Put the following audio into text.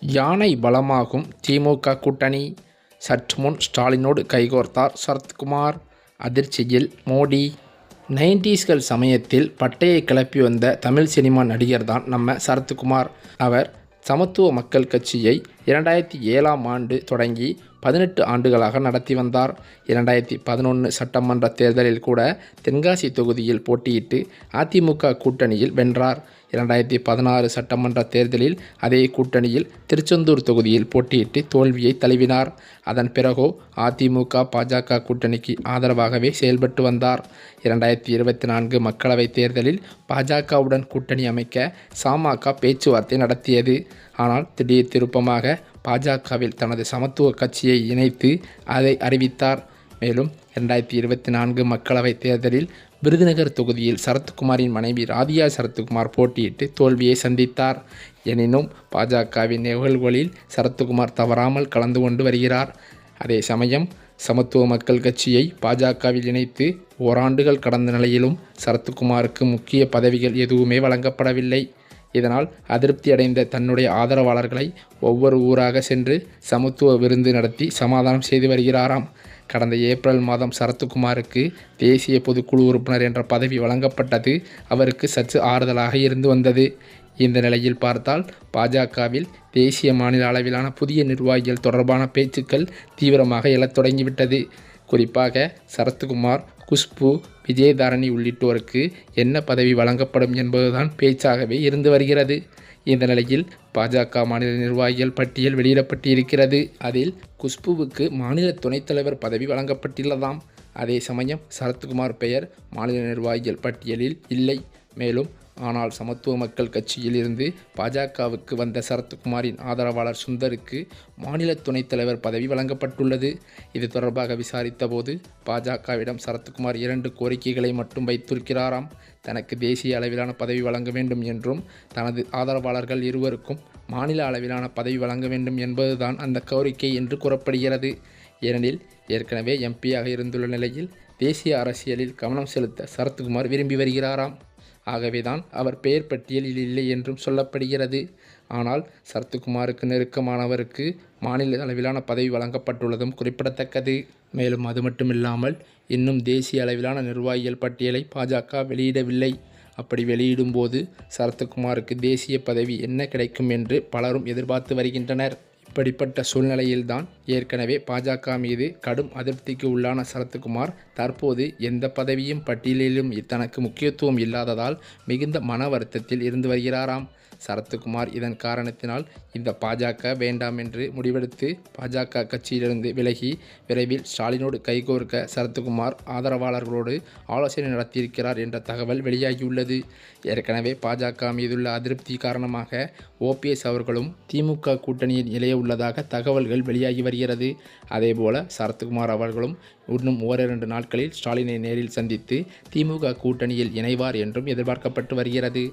யானை பலமாகும். திமுக கூட்டணி. சற்று முன் ஸ்டாலினோடு கைகோர்த்தார் சரத்குமார். அதிர்ச்சியில் மோடி. நைன்டிஸ்கள் சமயத்தில் பட்டையை கிளப்பி வந்த தமிழ் சினிமா நடிகர் தான் நம்ம சரத்குமார். அவர் சமத்துவ மக்கள் கட்சியை இரண்டாயிரத்தி ஏழாம் ஆண்டு தொடங்கி பதினெட்டு ஆண்டுகளாக நடத்தி வந்தார். இரண்டாயிரத்தி பதினொன்று சட்டமன்ற தேர்தலில் கூட தென்காசி தொகுதியில் போட்டியிட்டு அதிமுக கூட்டணியில் வென்றார். இரண்டாயிரத்தி பதினாறு சட்டமன்ற தேர்தலில் அதே கூட்டணியில் திருச்செந்தூர் தொகுதியில் போட்டியிட்டு தோல்வியை தழுவினார். அதன் பிறகோ அதிமுக பாஜக கூட்டணிக்கு ஆதரவாகவே செயல்பட்டு வந்தார். இரண்டாயிரத்தி இருபத்தி நான்கு மக்களவைத் தேர்தலில் பாஜகவுடன் கூட்டணி அமைக்க சாமக பேச்சுவார்த்தை நடத்தியது. ஆனால் திடீர் திருப்பமாக பாஜகவில் தனது சமத்துவ கட்சியை இணைத்து அதை அறிவித்தார். மேலும் இரண்டாயிரத்தி இருபத்தி நான்கு மக்களவைத் தேர்தலில் விருதுநகர் தொகுதியில் சரத்குமாரின் மனைவி ராதியா சரத்குமார் போட்டியிட்டு தோல்வியை சந்தித்தார். எனினும் பாஜகவின் நிகழ்வுகளில் சரத்குமார் தவறாமல் கலந்து கொண்டு வருகிறார். அதே சமயம் சமத்துவ மக்கள் கட்சியை பாஜகவில் இணைத்து ஓராண்டுகள் கடந்த நிலையிலும் சரத்குமாருக்கு முக்கிய பதவிகள் எதுவுமே வழங்கப்படவில்லை. இதனால் அதிருப்தி அடைந்த தன்னுடைய ஆதரவாளர்களை ஒவ்வொரு ஊராக சென்று சமத்துவ விருந்து நடத்தி சமாதானம் செய்து வருகிறாராம். கடந்த ஏப்ரல் மாதம் சரத்குமாருக்கு தேசிய பொதுக்குழு உறுப்பினர் என்ற பதவி வழங்கப்பட்டது அவருக்கு சற்று ஆறுதலாக இருந்து வந்தது. இந்த நிலையில் பார்த்தால் பாஜகவில் தேசிய மாநில அளவிலான புதிய நிர்வாகிகள் தொடர்பான பேச்சுக்கள் தீவிரமாக எழத் தொடங்கிவிட்டது. குறிப்பாக சரத்குமார் குஷ்பு விஜயதாரணி உள்ளிட்டோருக்கு என்ன பதவி வழங்கப்படும் என்பதுதான் பேச்சாகவே இருந்து வருகிறது. இந்த நிலையில் பாஜக மாநில நிர்வாகிகள் பட்டியல் வெளியிடப்பட்டிருக்கிறது. அதில் குஷ்புவுக்கு மாநில துணைத் தலைவர் பதவி வழங்கப்பட்டுள்ளதாம். அதே சமயம் சரத்குமார் பெயர் மாநில நிர்வாகிகள் பட்டியலில் இல்லை. மேலும் ஆனால் சமத்துவ மக்கள் கட்சியில் இருந்து பாஜகவுக்கு வந்த சரத்குமாரின் ஆதரவாளர் சுந்தருக்கு மாநில துணைத் தலைவர் பதவி வழங்கப்பட்டுள்ளது. இது தொடர்பாக விசாரித்த போது பாஜகவிடம் சரத்குமார் இரண்டு கோரிக்கைகளை மட்டும் வைத்திருக்கிறாராம். தனக்கு தேசிய அளவிலான பதவி வழங்க வேண்டும் என்றும் தனது ஆதரவாளர்கள் இருவருக்கும் மாநில அளவிலான பதவி வழங்க வேண்டும் என்பதுதான் அந்த கோரிக்கை என்று கூறப்படுகிறது. ஏனெனில் ஏற்கனவே எம்பியாக இருந்துள்ள நிலையில் தேசிய அரசியலில் கவனம் செலுத்த சரத்குமார் விரும்பி வருகிறாராம். ஆகவேதான் அவர் பெயர் பட்டியலில் இல்லை என்றும் சொல்லப்படுகிறது. ஆனால் சரத்குமாருக்கு நெருக்கமானவருக்கு மாநில அளவிலான பதவி வழங்கப்பட்டுள்ளதும் குறிப்பிடத்தக்கது. மேலும் அது மட்டுமில்லாமல் இன்னும் தேசிய அளவிலான நிர்வாகிகள் பட்டியலை பாஜக வெளியிடவில்லை. அப்படி வெளியிடும்போது சரத்குமாருக்கு தேசிய பதவி என்ன கிடைக்கும் என்று பலரும் எதிர்பார்த்து வருகின்றனர். இப்படிப்பட்ட சூழ்நிலையில்தான் ஏற்கனவே பாஜக மீது கடும் அதிருப்திக்கு உள்ளான சரத்குமார் தற்போது எந்த பதவியும் பட்டியலிலும் தனக்கு முக்கியத்துவம் இல்லாததால் மிகுந்த மன வருத்தத்தில் இருந்து வருகிறாராம். சரத்குமார் இதன் காரணத்தினால் இந்த பாஜக வேண்டாம் என்று முடிவெடுத்து பாஜக கட்சியிலிருந்து விலகி விரைவில் ஸ்டாலினோடு கைகோர்க்க சரத்குமார் ஆதரவாளர்களோடு ஆலோசனை நடத்தியிருக்கிறார் என்ற தகவல் வெளியாகியுள்ளது. ஏற்கனவே பாஜக மீதுள்ள அதிருப்தி காரணமாக ஓபிஎஸ் அவர்களும் திமுக கூட்டணியில் இணைய உள்ளதாக தகவல்கள் வெளியாகி வருகிறது அதேபோல சரத்குமார் அவர்களும் இன்னும் ஓரிரண்டு நாட்களில் ஸ்டாலினை நேரில் சந்தித்து திமுக கூட்டணியில் இணைவார் என்றும் எதிர்பார்க்கப்பட்டு வருகிறது.